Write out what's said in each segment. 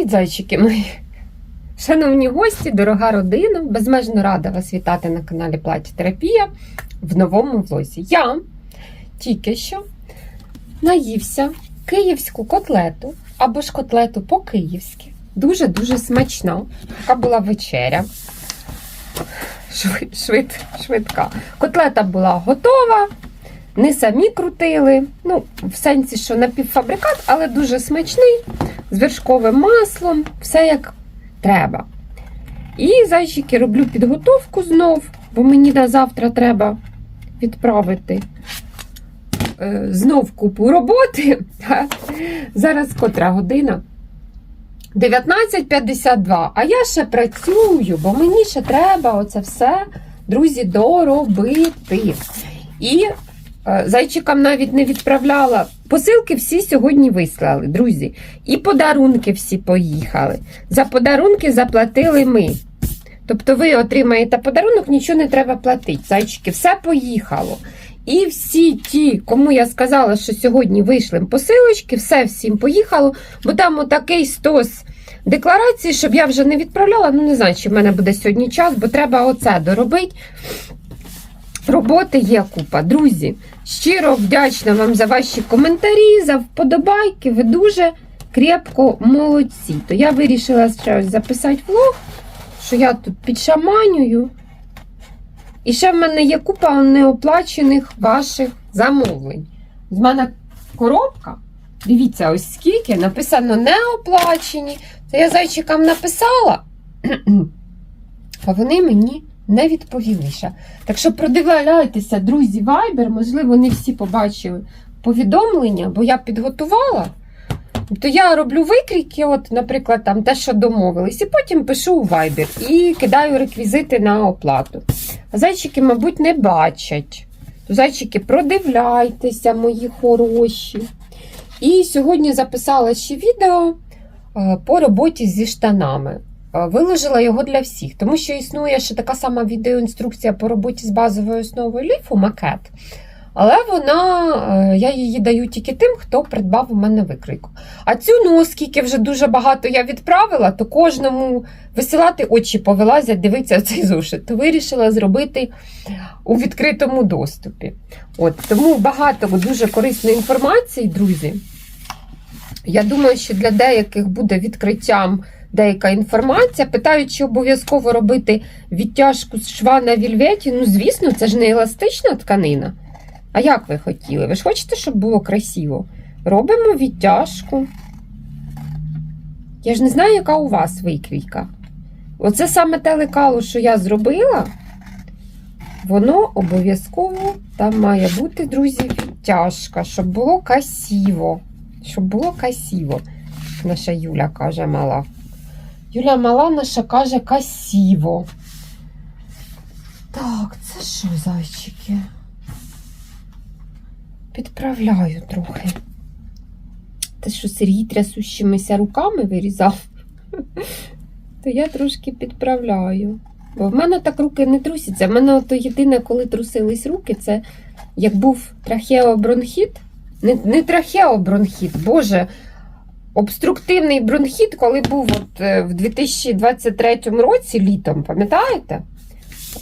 Привіт, зайчики мої! Шановні гості, дорога родина, безмежно рада вас вітати на каналі Платі Терапія в новому влозі. Я тільки що наївся київську котлету або ж котлету по-київськи. Дуже-дуже смачна. Така була вечеря. Швид, швид, швидка. Котлета була готова. Не самі крутили, ну, в сенсі, що напівфабрикат, але дуже смачний, з вершковим маслом, все як треба. І зайчики роблю підготовку знов, бо мені на завтра треба відправити е, знов купу роботи. Зараз котра година. 19.52. А я ще працюю, бо мені ще треба оце все, друзі, доробити. І зайчикам навіть не відправляла. Посилки всі сьогодні вислали, друзі. І подарунки всі поїхали. За подарунки заплатили ми. Тобто ви отримаєте подарунок, нічого не треба платити. Зайчики, все поїхало. І всі ті, кому я сказала, що сьогодні вийшли посилочки, все всім поїхало, бо там отакий стос декларації, щоб я вже не відправляла. Ну, не знаю, чи в мене буде сьогодні час, бо треба оце доробити. Роботи є купа. Друзі, щиро вдячна вам за ваші коментарі, за вподобайки. Ви дуже крепко молодці. То я вирішила ще записати влог, що я тут підшаманюю. І ще в мене є купа неоплачених ваших замовлень. З мене коробка. Дивіться, ось скільки написано неоплачені. Це я зайчикам написала, а вони мені не відповіли. Так що продивляйтеся, друзі, Viber, можливо, не всі побачили повідомлення, бо я підготувала. То я роблю викрійки, от, наприклад, там те, що домовились, і потім пишу у Viber і кидаю реквізити на оплату. А зайчики, мабуть, не бачать. То зайчики, продивляйтеся, мої хороші. І сьогодні записала ще відео е, по роботі зі штанами. Е, Виложила його для всіх, тому що існує ще така сама відеоінструкція по роботі з базовою основою ліфу, макет. Але вона, е, я її даю тільки тим, хто придбав у мене викройку. А цю, ну, оскільки вже дуже багато я відправила, то кожному висилати очі повилазять, дивиться цей зошит. То вирішила зробити у відкритому доступі. От, тому багато дуже корисної інформації, друзі. Я думаю, що для деяких буде відкриттям деяка інформація. Питають, чи обов'язково робити відтяжку з шва на вільветі. Ну, звісно, це ж не еластична тканина. А як ви хотіли? Ви ж хочете, щоб було красиво? Робимо відтяжку. Я ж не знаю, яка у вас викрійка. Оце саме те лекало, що я зробила. Воно обов'язково там має бути, друзі, відтяжка, щоб було красиво. Щоб було красиво, наша Юля каже мала. Юля мала наша каже красиво. Так, це що, зайчики? Підправляю трохи. Те, що Сергій трясущимися руками вирізав, то я трошки підправляю. Бо в мене так руки не трусяться. В мене ото єдине, коли трусились руки, це як був трахеобронхіт. Не, не трахеобронхіт, Боже, обструктивний бронхіт, коли був от, е, в 2023 році літом, пам'ятаєте?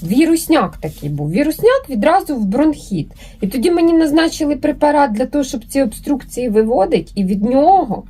Вірусняк такий був. Вірусняк відразу в бронхіт. І тоді мені назначили препарат для того, щоб ці обструкції виводити, і від нього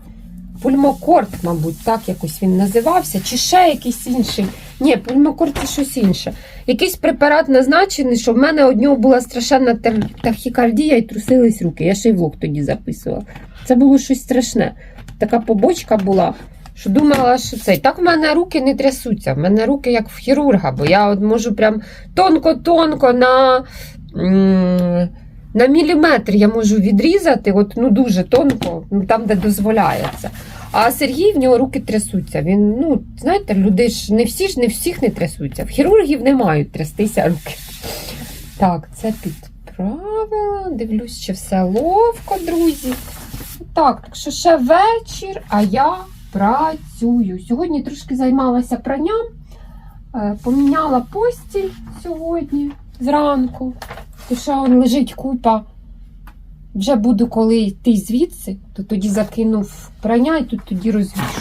пульмокорт, мабуть, так якось він називався, чи ще якийсь інший. Ні, пульмокорт це щось інше. Якийсь препарат назначений, що в мене нього була страшенна тахікардія і трусились руки. Я ще й влог тоді записувала. Це було щось страшне. Така побочка була, що думала, що це. Так в мене руки не трясуться. В мене руки як в хірурга, бо я от можу прям тонко-тонко на. На міліметр я можу відрізати, от, ну дуже тонко, ну там, де дозволяється. А Сергій в нього руки трясуться. Він, ну, знаєте, люди ж не всі ж не всіх не трясуться. В хірургів не мають трястися руки. Так, це підправила. Дивлюсь, чи все ловко, друзі. Так, так що ще вечір, а я працюю. Сьогодні трошки займалася пранням, е, поміняла постіль сьогодні зранку. То що он лежить купа. Вже буду, коли йти звідси, то тоді закинув прання і тут тоді розвішу.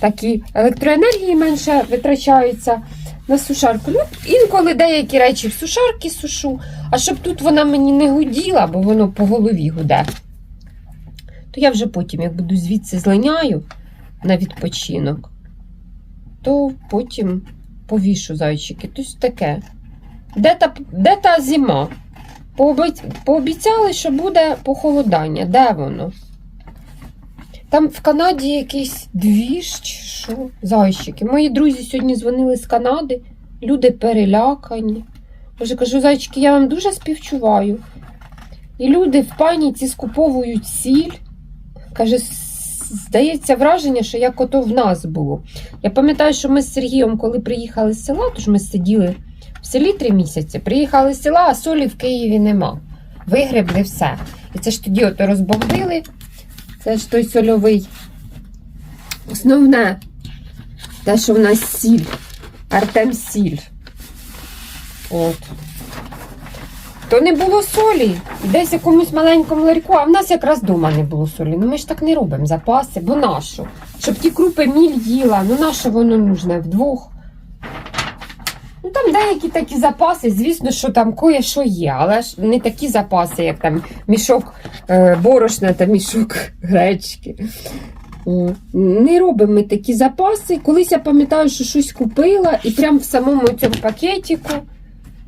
так і електроенергії менше витрачається на сушарку. Ну, інколи деякі речі в сушарки сушу, а щоб тут вона мені не гуділа, бо воно по голові гуде. То я вже потім, як буду звідси злиняю на відпочинок, то потім повішу зайчики. Тобто таке. Де та, де та зима? Пообіцяли, що буде похолодання. Де воно? Там в Канаді якийсь двіж що? Зайчики. Мої друзі сьогодні дзвонили з Канади. Люди перелякані. Боже, кажу, зайчики, я вам дуже співчуваю. І люди в паніці скуповують сіль. Каже, здається враження, що як ото в нас було. Я пам'ятаю, що ми з Сергієм, коли приїхали з села, тож ми сиділи в селі три місяці, приїхали з села, а солі в Києві нема. Вигребли все. І це ж тоді ото розбомбили. Це ж той сольовий. Основне, те, що в нас сіль. Артем сіль. От. То не було солі. Десь в якомусь маленькому ларьку, а в нас якраз вдома не було солі. Ну ми ж так не робимо запаси, бо нащо? Щоб ті крупи міль їла, ну нащо воно нужне вдвох? Ну там деякі такі запаси, звісно, що там кое-що є, але ж не такі запаси, як там мішок е, борошна та мішок гречки. Не робимо ми такі запаси. Колись я пам'ятаю, що щось купила, і прямо в самому цьому пакетику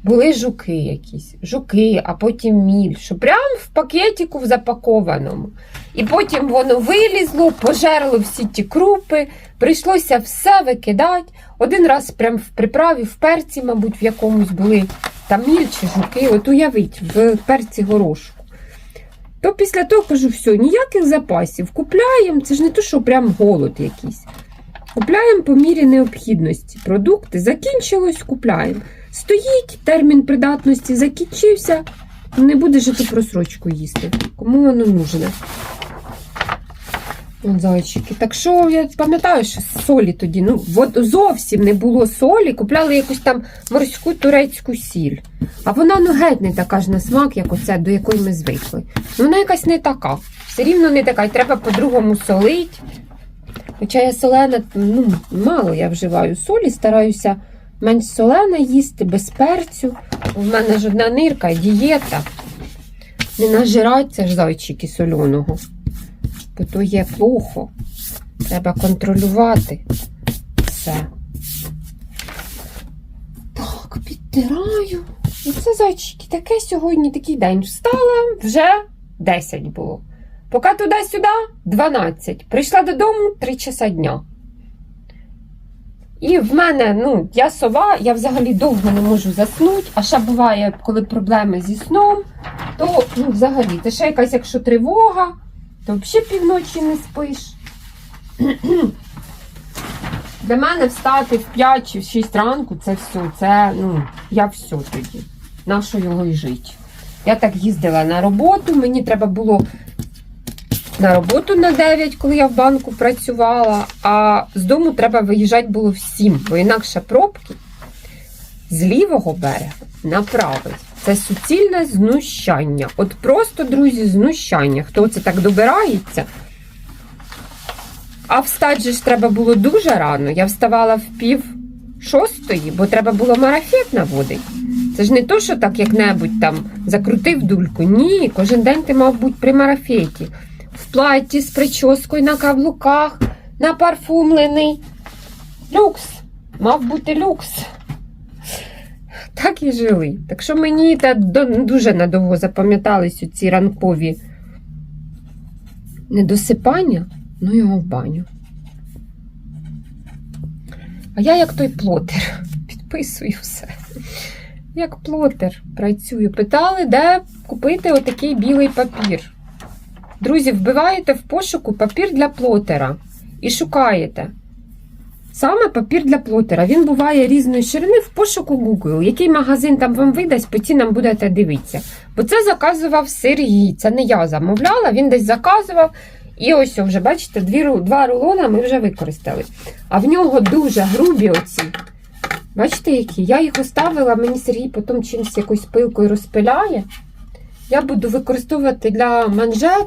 були жуки якісь. Жуки, а потім міль. Що прямо в пакетику в запакованому. І потім воно вилізло, пожерло всі ті крупи, прийшлося все викидати. Один раз прям в приправі, в перці, мабуть, в якомусь були там міль чи жуки. От уявіть, в перці горошку. То після того кажу, все, ніяких запасів. Купляємо, це ж не то, що прям голод якийсь. Купляємо по мірі необхідності. Продукти закінчилось, купляємо. Стоїть, термін придатності закінчився. Не буде жити просрочку їсти. Кому воно нужне? От зайчики. Так що я пам'ятаю, що солі тоді, ну, зовсім не було солі, купляли якусь там морську турецьку сіль. А вона ну геть не така ж на смак, як оце, до якої ми звикли. Ну, вона якась не така. Все рівно не така, і треба по-другому солить. Хоча я солена, ну, мало я вживаю солі, стараюся менш солена їсти, без перцю. У мене ж одна нирка, дієта. Не нажираться ж зайчики соляного. Бо то є плохо. Треба контролювати все. Так, підтираю. І це зайчики, таке сьогодні такий день. Встала, вже 10 було. Поки туди-сюди 12. Прийшла додому 3 часа дня. І в мене, ну, я сова, я взагалі довго не можу заснути, а ще буває, коли проблеми зі сном, то ну, взагалі, це ще якась, якщо тривога, то взагалі півночі не спиш. Для мене встати в 5 чи в 6 ранку це все, це, ну, я все тоді. Нащо його і жити? Я так їздила на роботу, мені треба було на роботу на 9, коли я в банку працювала, а з дому треба виїжджати було в 7, бо інакше пробки з лівого берега на правий. Це суцільне знущання. От просто, друзі, знущання. Хто це так добирається? А встати же ж треба було дуже рано. Я вставала в пів шостої, бо треба було марафет наводити. Це ж не то, що так як-небудь там закрутив дульку. Ні, кожен день ти мав бути при марафеті. В платі з прическою на каблуках, напарфумлений. Люкс. Мав бути люкс. Так і жили. Так що мені та дуже надовго запам'ятались ці ранкові недосипання, ну його в баню. А я як той плотер, підписую все. Як плотер працюю. Питали, де купити отакий білий папір. Друзі, вбиваєте в пошуку папір для плотера і шукаєте. Саме папір для плотера. Він буває різної ширини в пошуку Google. Який магазин там вам видасть, по цінам будете дивитися. Бо це заказував Сергій. Це не я замовляла, він десь заказував. І ось вже, бачите, два рулона ми вже використали. А в нього дуже грубі оці. Бачите, які? Я їх оставила, мені Сергій потім чимось якоюсь пилкою розпиляє. Я буду використовувати для манжет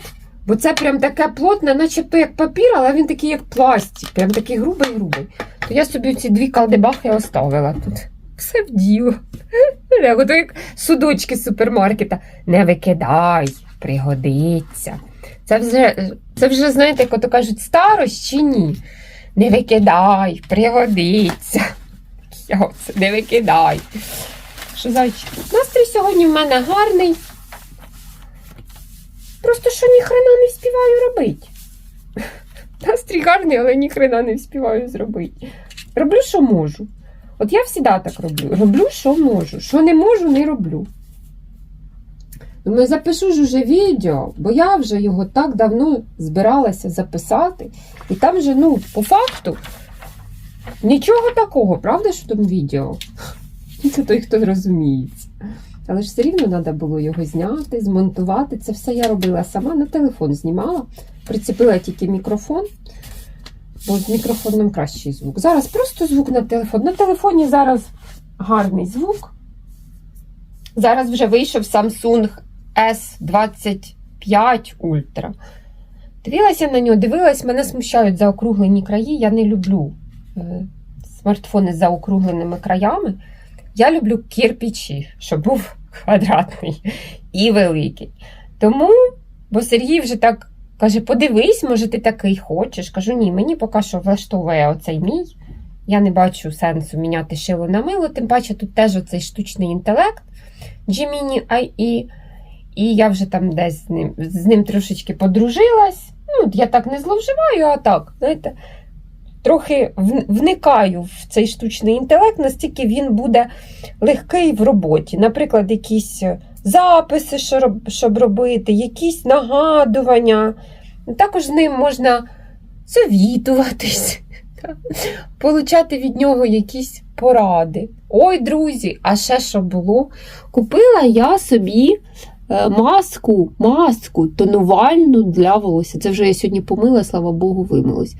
Бо це прям таке плотне, начебто як папір, але він такий, як пластик, прям такий грубий грубий. То я собі ці дві калдебахи оставила тут. Все в діло. Ото як судочки з супермаркета. Не викидай, пригодиться. Це вже, це вже, знаєте, як ото кажуть, старость чи ні? Не викидай, пригодиться. Не викидай. Що зайчик? Настрій сьогодні в мене гарний. Просто що ніхрена не вспіваю робити. Настрій гарний, але ніхрена не вспіваю зробити. Роблю, що можу. От я завжди так роблю. Роблю, що можу. Що не можу, не роблю. Думаю, запишу ж уже відео, бо я вже його так давно збиралася записати. І там же, ну, по факту, нічого такого, правда, що там відео? Це той, хто розуміється. Але ж все рівно треба було його зняти, змонтувати. Це все я робила сама, на телефон знімала. Прицепила тільки мікрофон, бо з мікрофоном кращий звук. Зараз просто звук на телефон. На телефоні зараз гарний звук. Зараз вже вийшов Samsung S25 Ultra. Дивилася на нього, дивилась, мене смущають заокруглені краї. Я не люблю е, смартфони з заокругленими краями. Я люблю кирпичі, щоб був квадратний і великий. Тому, бо Сергій вже так каже: подивись, може, ти такий хочеш. Кажу, ні, мені поки що влаштовує оцей мій. Я не бачу сенсу міняти шило на мило, тим паче тут теж оцей штучний інтелект Gemini IE. І я вже там десь з ним, з ним трошечки подружилась. Ну, я так не зловживаю, а так, знаєте, трохи вникаю в цей штучний інтелект, настільки він буде легкий в роботі. Наприклад, якісь записи, щоб робити, якісь нагадування. Також з ним можна совітуватись, получати від нього якісь поради. Ой, друзі, а ще що було? Купила я собі е, маску, маску тонувальну для волосся. Це вже я сьогодні помила, слава Богу, вимилась.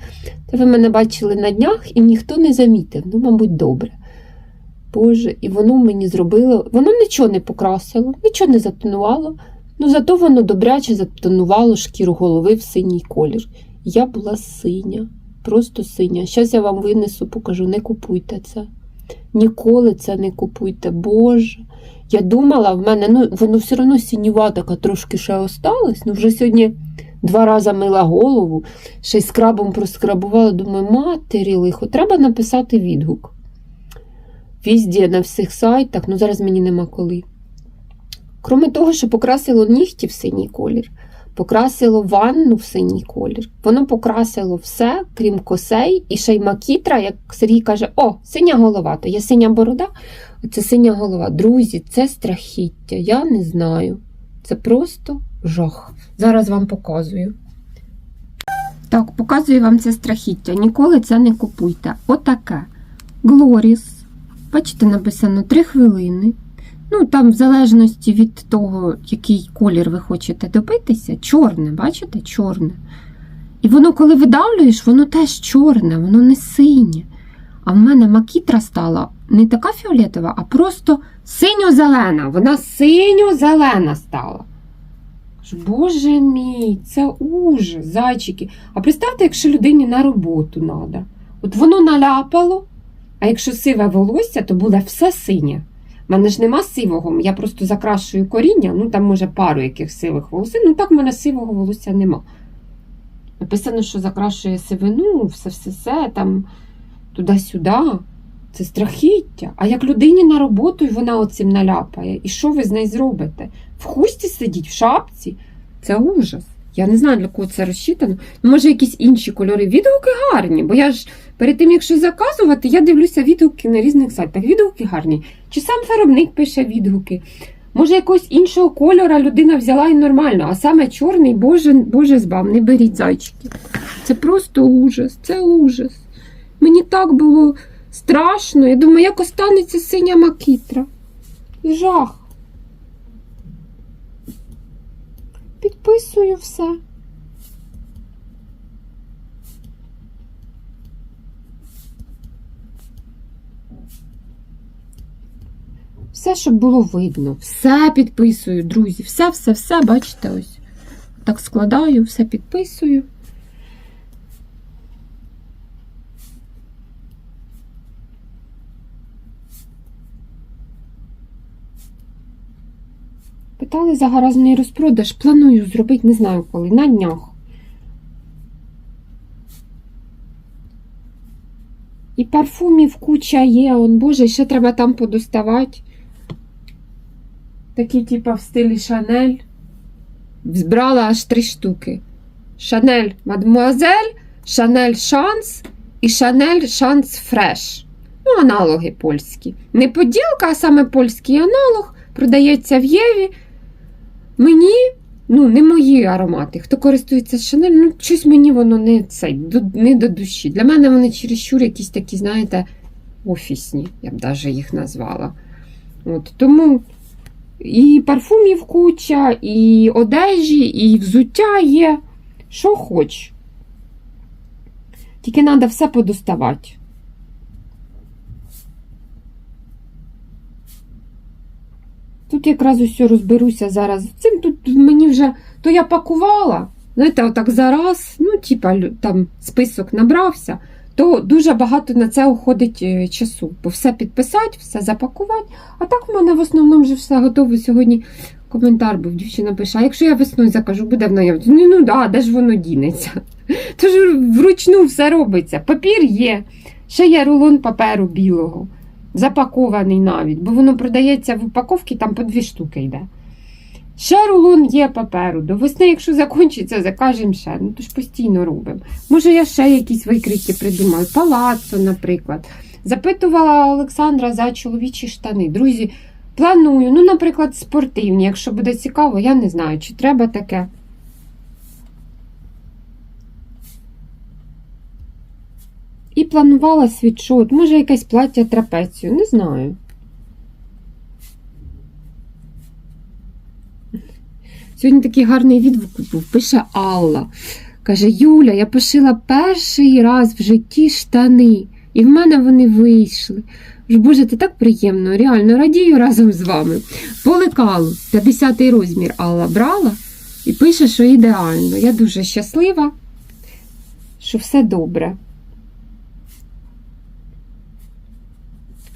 Це ви мене бачили на днях і ніхто не замітив. Ну, мабуть, добре. Боже, і воно мені зробило. Воно нічого не покрасило, нічого не затонувало. Ну, зато воно добряче затонувало шкіру голови в синій колір. Я була синя, просто синя. Зараз я вам винесу, покажу, не купуйте це. Ніколи це не купуйте, Боже. Я думала, в мене ну, воно все одно сінюва така трошки ще осталось. Ну, вже сьогодні два рази мила голову, ще й скрабом проскрабувала. Думаю, матері лихо, треба написати відгук. Візді на всіх сайтах, ну зараз мені нема коли. Кроме того, що покрасило нігті в синій колір, покрасило ванну в синій колір. Воно покрасило все, крім косей, і ще й макітра, як Сергій каже: о, синя голова, то є синя борода, це синя голова. Друзі, це страхіття. Я не знаю. Це просто жах. Зараз вам показую. Так, показую вам це страхіття. Ніколи це не купуйте. Отаке. Глоріс. Бачите, написано 3 хвилини. Ну, там, в залежності від того, який колір ви хочете добитися, чорне, бачите, чорне. І воно, коли видавлюєш, воно теж чорне, воно не синє. А в мене макітра стала не така фіолетова, а просто синьо-зелена. Вона синьо-зелена стала. Боже мій, це ужас, зайчики. А представте, якщо людині на роботу треба. От воно наляпало, а якщо сиве волосся, то буде все синє. У мене ж нема сивого, я просто закрашую коріння, ну там може пару яких сивих волосин, ну так в мене сивого волосся нема. Написано, що закрашує сивину, все-все-все, там туди-сюди. Це страхіття. А як людині на роботу і вона оцим наляпає, і що ви з нею зробите? В хусті сидіть, в шапці? Це ужас. Я не знаю, для кого це розчитано. Ну, може, якісь інші кольори. Відгуки гарні, бо я ж перед тим, якщо заказувати, я дивлюся відгуки на різних сайтах. Відгуки гарні. Чи сам виробник пише відгуки? Може, якогось іншого кольора людина взяла і нормально, а саме чорний, боже, боже збав, не беріть зайчики. Це просто ужас, це ужас. Мені так було страшно. Я думаю, як останеться синя макітра. Жах. Підписую все. Все, щоб було видно. Все підписую, друзі. Все, все, все, бачите, ось. так складаю, все підписую. Питали за гаражний розпродаж. Планую зробити, не знаю коли, на днях. І парфумів куча є, он, боже, ще треба там подоставати. Такі, типа, в стилі Шанель. Збрала аж три штуки. Шанель Мадмуазель, Шанель Шанс і Шанель Шанс Фреш. Ну, аналоги польські. Не поділка, а саме польський аналог. Продається в Єві. Мені, ну, не мої аромати. Хто користується Шанель, ну, щось мені воно не, до- не до душі. Для мене вони чересчур якісь такі, знаєте, офісні, я б навіть їх назвала. От, тому і парфумів куча, і одежі, і взуття є. Що хоч. Тільки треба все подоставати. Тут якраз усе розберуся зараз. Цим тут мені вже то я пакувала, знаєте, отак зараз, ну, типа, там список набрався, то дуже багато на це уходить е, часу. Бо все підписати, все запакувати. А так в мене в основному вже все готово сьогодні. Коментар був, дівчина пише, а якщо я весною закажу, буде в наявності. Ну, ну да, де ж воно дінеться? Тож вручну все робиться. Папір є, ще є рулон паперу білого, запакований навіть, бо воно продається в упаковці, там по дві штуки йде. Ще рулон є паперу. До весни, якщо закінчиться, закажемо ще. Ну то ж постійно робимо. Може, я ще якісь викрики придумаю. Палаццо, наприклад. Запитувала Олександра за чоловічі штани. Друзі, планую. Ну, наприклад, спортивні. Якщо буде цікаво, я не знаю, чи треба таке. Планувала світшот, може якесь плаття трапецію, не знаю. Сьогодні такий гарний відгук був. Пише Алла. Каже: Юля, я пошила перший раз в житті штани, і в мене вони вийшли. Боже, це так приємно, реально радію разом з вами. По лекалу 50 розмір Алла брала і пише, що ідеально. Я дуже щаслива, що все добре.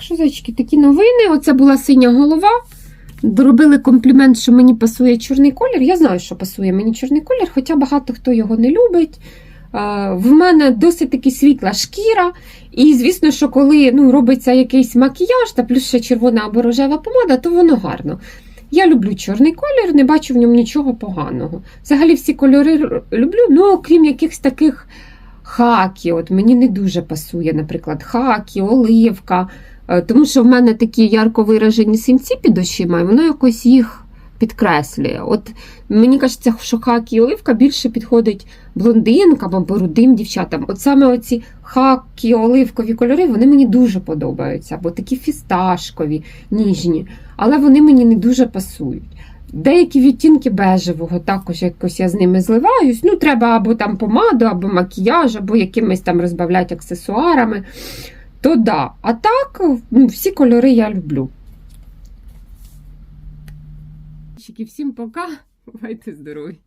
Що, зайчики, такі новини. Оце була синя голова. Робили комплімент, що мені пасує чорний колір. Я знаю, що пасує мені чорний колір, хоча багато хто його не любить. В мене досить таки світла шкіра. І, звісно, що коли ну, робиться якийсь макіяж та плюс ще червона або рожева помада, то воно гарно. Я люблю чорний колір, не бачу в ньому нічого поганого. Взагалі всі кольори люблю, ну окрім якихось таких хакі. От мені не дуже пасує, наприклад, хакі, оливка. Е, Тому що в мене такі ярко виражені синці під очима, і воно якось їх підкреслює. От мені кажеться, що хакі і оливка більше підходить блондинкам або рудим дівчатам. От саме оці хакі, оливкові кольори, вони мені дуже подобаються, або такі фісташкові, ніжні, але вони мені не дуже пасують. Деякі відтінки бежевого, також якось я з ними зливаюсь. Ну, треба або там помаду, або макіяж, або якимись там розбавляти аксесуарами. То да. А так, ну, всі кольори я люблю. Всім пока. Бувайте здорові!